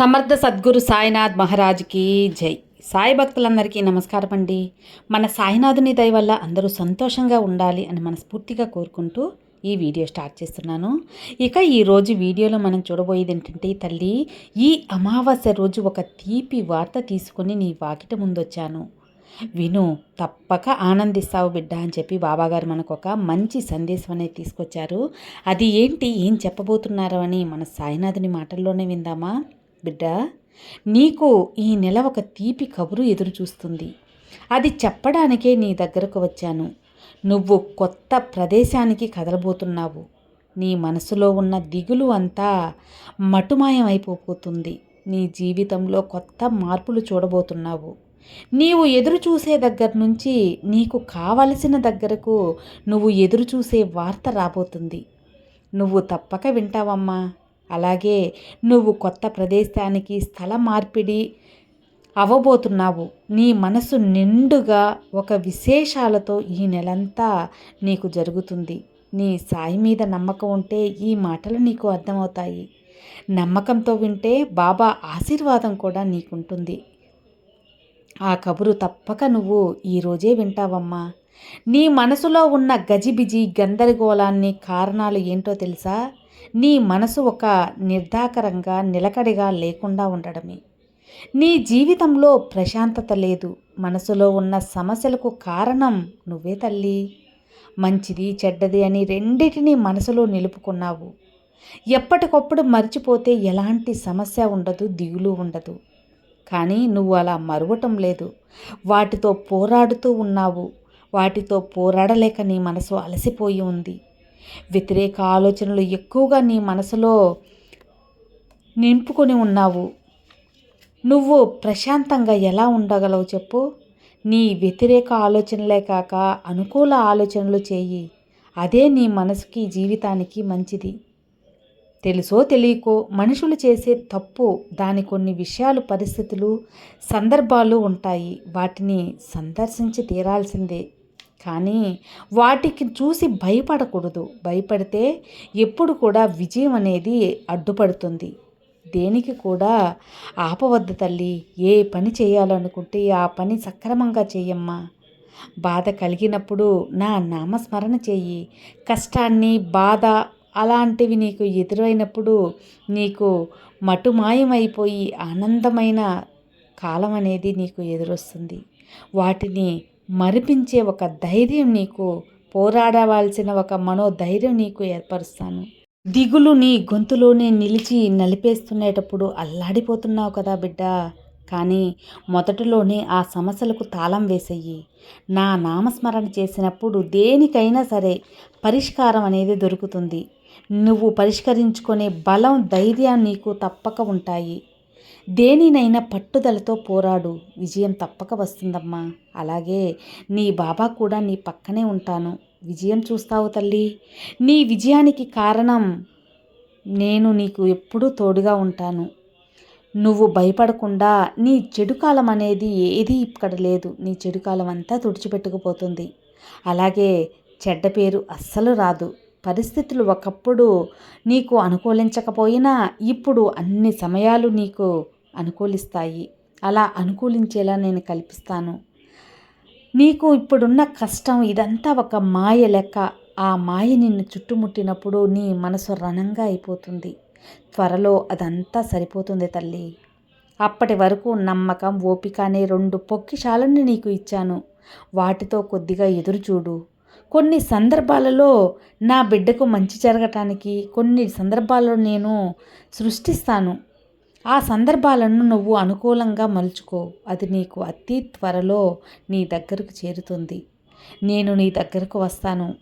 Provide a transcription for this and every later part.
సమర్థ సద్గురు సాయినాథ్ మహారాజ్కి జై. సాయి భక్తులందరికీ నమస్కారం అండి మన సాయినాథుని దయ వల్ల అందరూ సంతోషంగా ఉండాలి అని మనస్ఫూర్తిగా కోరుకుంటూ ఈ వీడియో స్టార్ట్ చేస్తున్నాను. ఇక ఈరోజు వీడియోలో మనం చూడబోయేది ఏంటంటే తల్లి ఈ అమావాస్య రోజు ఒక తీపి వార్త తీసుకొని నీ వాకిట ముందొచ్చాను. విను తప్పక ఆనందిస్తావు బిడ్డ అని చెప్పి బాబాగారు మనకు ఒక మంచి సందేశం అనేది తీసుకొచ్చారు. అది ఏంటి ఏం చెప్పబోతున్నారు అని మన సాయినాథుని మాటల్లోనే విందామా? బిడ్డ నీకు ఈ నెల ఒక తీపి కబురు ఎదురు చూస్తుంది అది చెప్పడానికే నీ దగ్గరకు వచ్చాను. నువ్వు కొత్త ప్రదేశానికి కదలబోతున్నావు. నీ మనసులో ఉన్న దిగులు అంతా మటుమాయం అయిపోతుంది నీ జీవితంలో కొత్త మార్పులు చూడబోతున్నావు. నీవు ఎదురు చూసే దగ్గర నుంచి నీకు కావలసిన దగ్గరకు నువ్వు ఎదురు చూసే వార్త రాబోతుంది. నువ్వు తప్పక వింటావమ్మా. అలాగే నువ్వు కొత్త ప్రదేశానికి స్థల మార్పిడి అవ్వబోతున్నావు. నీ మనసు నిండుగా ఒక విశేషాలతో ఈ నెలంతా నీకు జరుగుతుంది. నీ సాయి మీద నమ్మకం ఉంటే ఈ మాటలు నీకు అర్థమవుతాయి. నమ్మకంతో వింటే బాబా ఆశీర్వాదం కూడా నీకుంటుంది. ఆ కబురు తప్పక నువ్వు ఈరోజే వింటావమ్మా. నీ మనసులో ఉన్న గజిబిజి గందరగోళాన్ని కారణాలు ఏంటో తెలుసా? నీ మనసు ఒక నిర్ధాకరంగా నిలకడిగా లేకుండా ఉండడమే. నీ జీవితంలో ప్రశాంతత లేదు. మనసులో ఉన్న సమస్యలకు కారణం నువ్వే తల్లి. మంచిది చెడ్డది అని రెండిటినీ మనసులో నిలుపుకున్నావు. ఎప్పటికప్పుడు మర్చిపోతే ఎలాంటి సమస్య ఉండదు దిగులు ఉండదు. కానీ నువ్వు అలా మరువటం లేదు. వాటితో పోరాడుతూ ఉన్నావు. వాటితో పోరాడలేక నీ మనసు అలసిపోయి ఉంది. వ్యతిరేక ఆలోచనలు ఎక్కువగా నీ మనసులో నింపుకొని ఉన్నావు. నువ్వు ప్రశాంతంగా ఎలా ఉండగలవు చెప్పు? నీ వ్యతిరేక ఆలోచనలే కాక అనుకూల ఆలోచనలు చేయి. అదే నీ మనసుకి జీవితానికి మంచిది. తెలుసో తెలియకో మనుషులు చేసే తప్పు దాని కొన్ని విషయాలు పరిస్థితులు సందర్భాలు ఉంటాయి. వాటిని సందర్శించి తీరాల్సిందే. కానీ వాటికి చూసి భయపడకూడదు. భయపడితే ఎప్పుడు కూడా విజయం అనేది అడ్డుపడుతుంది. దేనికి కూడా ఆపవద్దు తల్లి. ఏ పని చేయాలనుకుంటే ఆ పని సక్రమంగా చెయ్యమ్మా బాధ కలిగినప్పుడు నా నామస్మరణ చెయ్యి కష్టాన్ని బాధ అలాంటివి నీకు ఎదురైనప్పుడు నీకు మటుమాయమైపోయి ఆనందమైన కాలం అనేది నీకు ఎదురొస్తుంది. వాటిని మరిపించే ఒక ధైర్యం నీకు పోరాడవలసిన ఒక మనోధైర్యం నీకు ఏర్పరుస్తాను. దిగులు నీ గొంతులోనే నిలిచి నలిపేస్తునేటప్పుడు అల్లాడిపోతున్నావు కదా బిడ్డ. కానీ మొదటిలోనే ఆ సమస్యలకు తాళం వేసేయి. నా నామస్మరణ చేసినప్పుడు దేనికైనా సరే పరిష్కారం అనేది దొరుకుతుంది. నువ్వు పరిష్కరించుకునే బలం ధైర్యం నీకు తప్పక ఉంటాయి. దేనినైనా పట్టుదలతో పోరాడు. విజయం తప్పక వస్తుందమ్మా. అలాగే నీ బాబా కూడా నీ పక్కనే ఉంటాను. విజయం చూస్తావు తల్లి. నీ విజయానికి కారణం నేను నీకు ఎప్పుడూ తోడుగా ఉంటాను. నువ్వు భయపడకుండా నీ చెడు కాలం అనేది ఏది ఇక్కడ లేదు. నీ చెడు కాలం అంతా తుడిచిపెట్టుకుపోతుంది. అలాగే చెడ్డ పేరు అస్సలు రాదు. పరిస్థితులు ఒకప్పుడు నీకు అనుకూలించకపోయినా ఇప్పుడు అన్ని సమయాలు నీకు అనుకూలిస్తాయి. అలా అనుకూలించేలా నేను కల్పిస్తాను. నీకు ఇప్పుడున్న కష్టం ఇదంతా ఒక మాయ లెక్క. ఆ మాయ నిన్ను చుట్టుముట్టినప్పుడు నీ మనసు రణంగా అయిపోతుంది. త్వరలో అదంతా సరిపోతుంది తల్లి. అప్పటి వరకు నమ్మకం ఓపిక అనే రెండు పొక్కిశాలను నీకు ఇచ్చాను. వాటితో కొద్దిగా ఎదురుచూడు. కొన్ని సందర్భాలలో నా బిడ్డకు మంచి జరగటానికి కొన్ని సందర్భాల్లో నేను సృష్టిస్తాను. ఆ సందర్భాలను నువ్వు అనుకూలంగా మలుచుకో. అది నీకు అతి త్వరలో నీ దగ్గరకు చేరుతుంది. నేను నీ దగ్గరకు వస్తాను.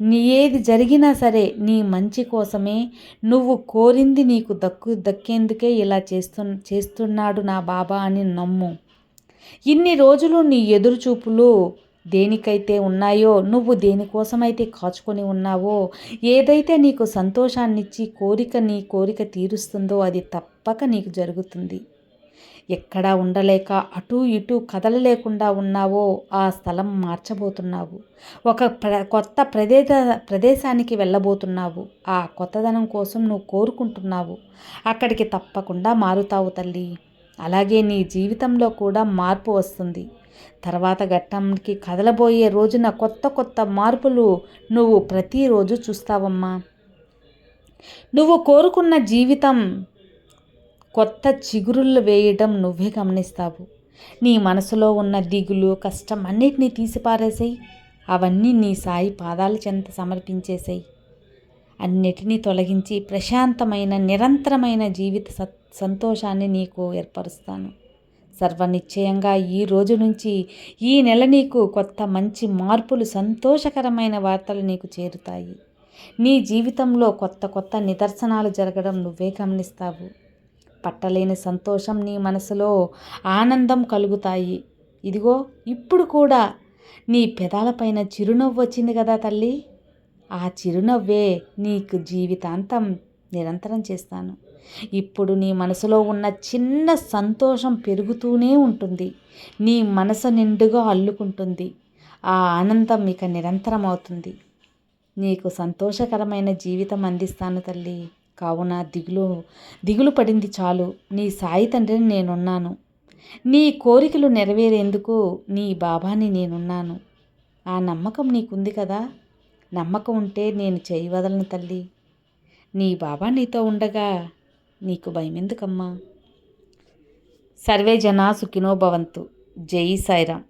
నీ ఏది జరిగినా సరే నీ మంచి కోసమే నువ్వు కోరింది నీకు దక్కు దక్కేందుకే ఇలా చేస్తు చేస్తున్నాడు నా బాబా అని నమ్ము. ఇన్ని రోజులు నీ ఎదురుచూపులు దేనికైతే ఉన్నాయో నువ్వు దేనికోసమైతే కాచుకొని ఉన్నావో ఏదైతే నీకు సంతోషాన్నిచ్చి కోరిక నీ కోరిక తీరుస్తుందో అది తప్పక నీకు జరుగుతుంది. ఎక్కడా ఉండలేక అటూ ఇటూ కదలలేకుండా ఉన్నావో ఆ స్థలం మార్చబోతున్నావు. ఒక ప్ర కొత్త ప్రదేశ ప్రదేశానికి వెళ్ళబోతున్నావు. ఆ కొత్తదనం కోసం నువ్వు కోరుకుంటున్నావు. అక్కడికి తప్పకుండా మారుతావు తల్లి. అలాగే నీ జీవితంలో కూడా మార్పు వస్తుంది. తర్వాత ఘట్టంకి కదలబోయే రోజున కొత్త కొత్త మార్పులు నువ్వు ప్రతిరోజు చూస్తావమ్మా. నువ్వు కోరుకున్న జీవితం కొత్త చిగురులు వేయడం నువ్వే గమనిస్తావు. నీ మనసులో ఉన్న దిగులు కష్టం అన్నిటినీ తీసిపారేసేయి. అవన్నీ నీ సాయి పాదాల చెంత సమర్పించేసాయి. అన్నిటినీ తొలగించి ప్రశాంతమైన నిరంతరమైన జీవిత సత్ సంతోషాన్ని నీకు ఏర్పరుస్తాను. సర్వనిశ్చయంగా ఈ రోజు నుంచి ఈ నెల నీకు కొత్త మంచి మార్పులు సంతోషకరమైన వార్తలు నీకు చేరుతాయి. నీ జీవితంలో కొత్త కొత్త నిదర్శనాలు జరగడం నువ్వే గమనిస్తావు. పట్టలేని సంతోషం నీ మనసులో ఆనందం కలుగుతాయి. ఇదిగో ఇప్పుడు కూడా నీ పెదాలపైన చిరునవ్వు వచ్చింది కదా తల్లి? ఆ చిరునవ్వే నీకు జీవితాంతం నిరంతరం చేస్తాను. ఇప్పుడు నీ మనసులో ఉన్న చిన్న సంతోషం పెరుగుతూనే ఉంటుంది. నీ మనసు నిండుగా అల్లుకుంటుంది. ఆ ఆనందం ఇక నిరంతరం అవుతుంది నీకు సంతోషకరమైన జీవితం అందిస్తాను తల్లి. కావున దిగులు దిగులు పడింది చాలు. నీ సాయి తండ్రిని నేనున్నాను. నీ కోరికలు నెరవేరేందుకు నీ బాబాని నేనున్నాను. ఆ నమ్మకం నీకుంది కదా. నమ్మకం ఉంటే నేను చేయవదలను తల్లి. నీ బాబా నీతో ఉండగా నీకు భయమెందుకమ్మా? సర్వే జనా సుఖినో భవంతు. జై సాయిరామ్.